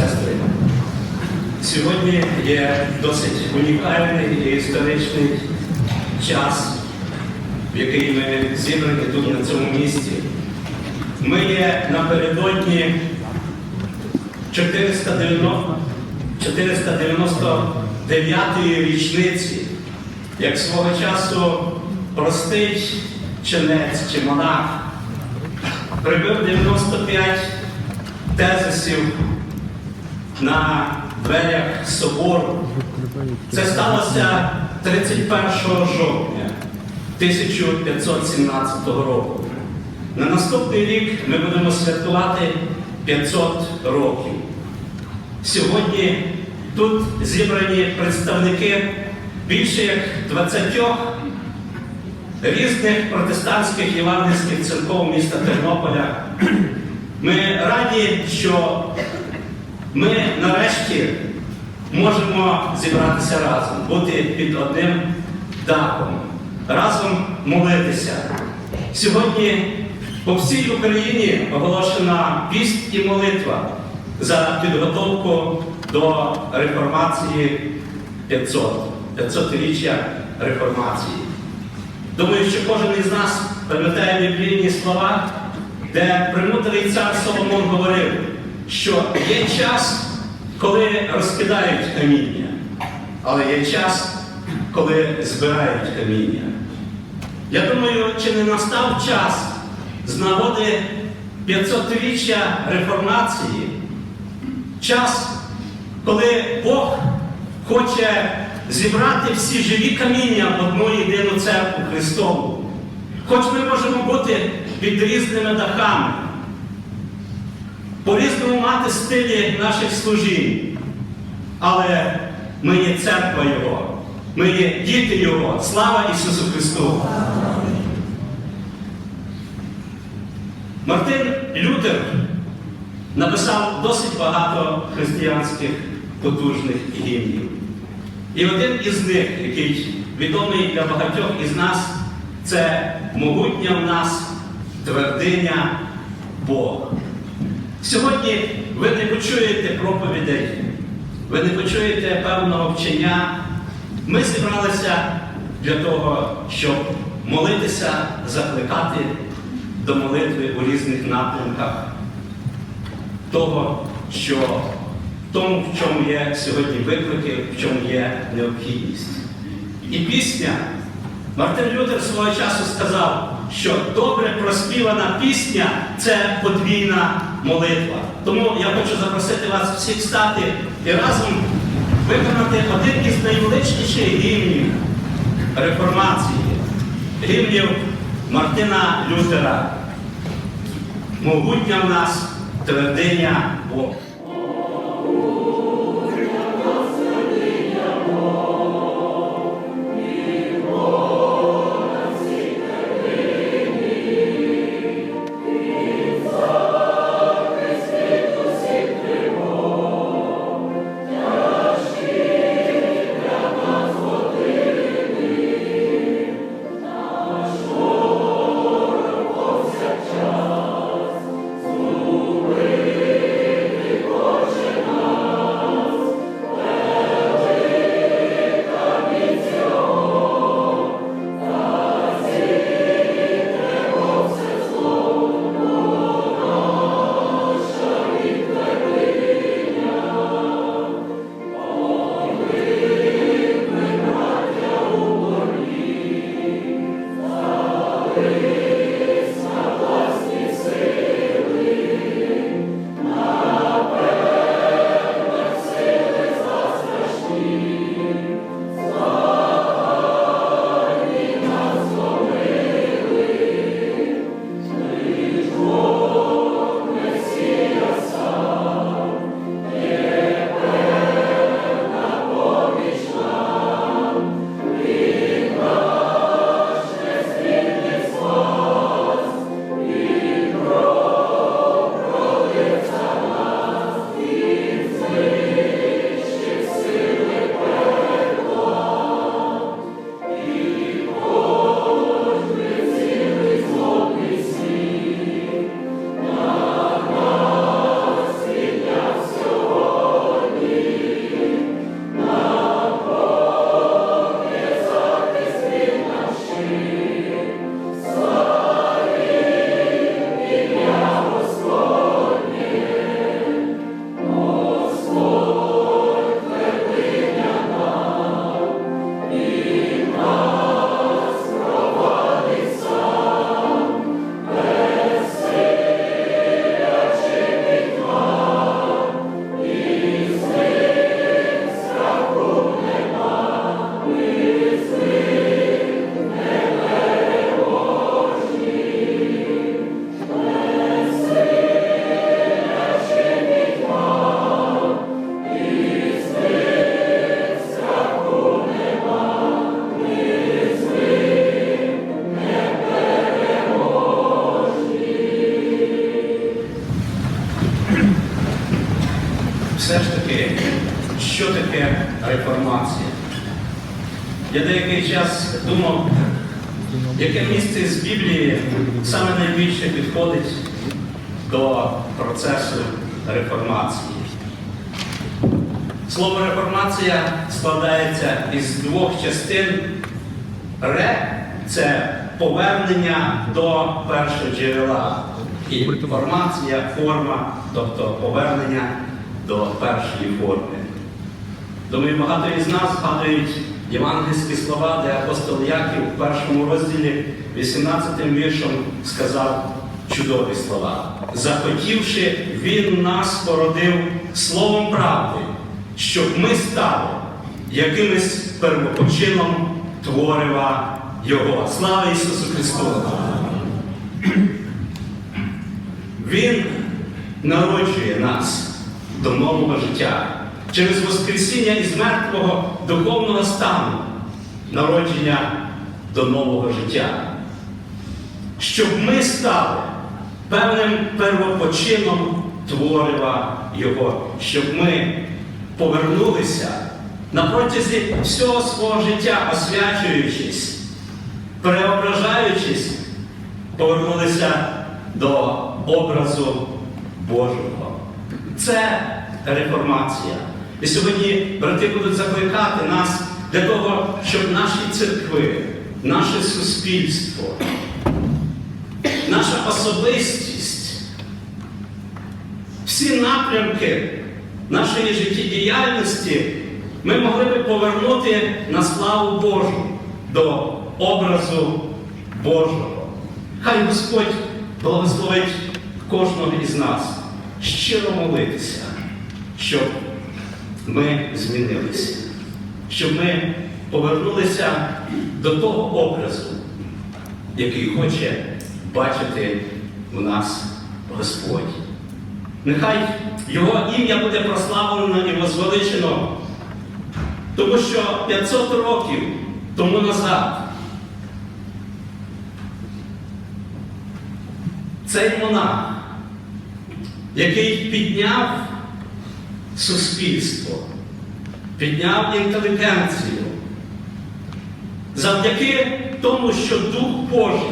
сестри, сьогодні є досить унікальний і історичний час, в який ми зібрані тут на цьому місці. Ми є напередодні 499-ї річниці, як свого часу простий ченець чи монах прибив 95 тезисів на дверях собору. Це сталося 31 жовтня 1517 року. На наступний рік ми будемо святкувати 500 років. Сьогодні тут зібрані представники більше як 20 різних протестантських євангельських церков міста Тернополя. Ми раді, що ми нарешті можемо зібратися разом, бути під одним дахом, разом молитися. Сьогодні по всій Україні оголошена піст і молитва за підготовку до реформації 500, 500-річчя реформації. Думаю, що кожен із нас пам'ятає біблійні слова, де премудрий цар Соломон говорив, що є час, коли розкидають каміння, але є час, коли збирають каміння. Я думаю, чи не настав час з нагоди 500-річчя реформації, час, коли Бог хоче зібрати всі живі каміння в одну єдину церкву Христову. Хоч ми можемо бути під різними дахами, по-різному мати стилі наших служінь, але ми є церква Його, ми є діти Його. Слава Ісусу Христу! Мартин Лютер написав досить багато християнських потужних гімнів. І один із них, який відомий для багатьох із нас, це могутня в нас твердиня Бога. Сьогодні ви не почуєте проповідей, ви не почуєте певного вчення. Ми зібралися для того, щоб молитися, закликати до молитви у різних напрямках того, що тому, в чому є сьогодні виклики, в чому є необхідність. І пісня, Мартин Лютер свого часу сказав, що добре проспівана пісня це подвійна молитва. Тому я хочу запросити вас всіх стати і разом виконати один із найвеличніших гімнів реформації, гімнів Мартина Лютера. Могутня в нас твердиня Бога. Що таке реформація? Я деякий час думав, яке місце з Біблії саме найбільше підходить до процесу реформації. Слово реформація складається із двох частин. Ре це повернення до першого джерела. І формація, форма, тобто повернення до першої форми. Думаю, багато із нас згадують євангельські слова, де апостол Яків в першому розділі 18 віршом сказав чудові слова. Захотівши, він нас породив словом правди, щоб ми стали якимось первопочином творива Його. Слава Ісусу Христу! Він народжує нас до нового життя через Воскресіння із мертвого духовного стану, народження до нового життя. Щоб ми стали певним первопочином творива Його, щоб ми повернулися на протязі всього свого життя, освячуючись, переображаючись, повернулися до образу Божого. Це реформація. І сьогодні брати будуть закликати нас для того, щоб наші церкви, наше суспільство, наша особистість, всі напрямки нашої життєдіяльності ми могли би повернути на славу Божу до образу Божого. Хай Господь благословить кожного із нас щиро молитися, щоб ми змінилися, щоб ми повернулися до того образу, який хоче бачити у нас Господь. Нехай Його ім'я буде прославлено і возвеличено, тому що 500 років тому назад цей монах, який підняв суспільство, підняв інтелігенцію, завдяки тому, що Дух Божий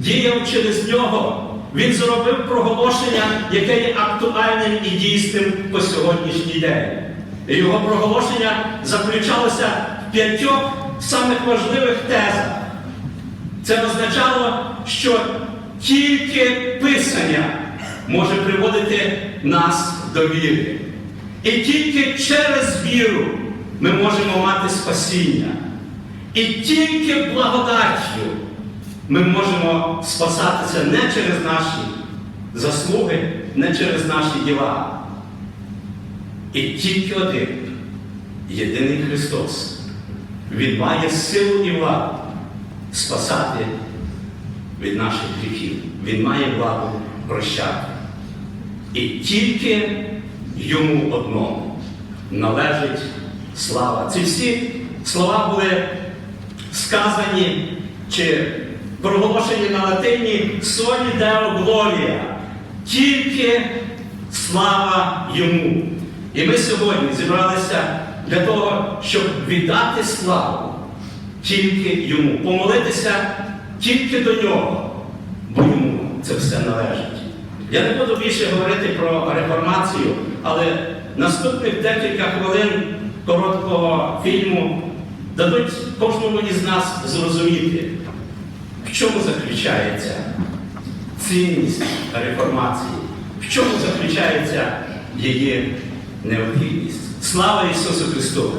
діяв через нього, він зробив проголошення, яке є актуальним і дійсним по сьогоднішній день. І його проголошення заключалося в п'ятьох самих важливих тезах. Це означало, що тільки Писання може приводити нас до віри. І тільки через віру ми можемо мати спасіння. І тільки благодаттю ми можемо спасатися не через наші заслуги, не через наші діла. І тільки один, єдиний Христос, Він має силу і владу спасати від наших гріхів. Він має владу прощати. І тільки йому одному належить слава. Ці всі слова були сказані чи проголошені на латині Солі Део Глорія. Тільки слава йому. І ми сьогодні зібралися для того, щоб віддати славу тільки йому, помолитися тільки до нього, бо йому це все належить. Я не буду більше говорити про реформацію, але наступних декілька хвилин короткого фільму дадуть кожному із нас зрозуміти, в чому заключається цінність реформації, в чому заключається її необхідність. Слава Ісусу Христу!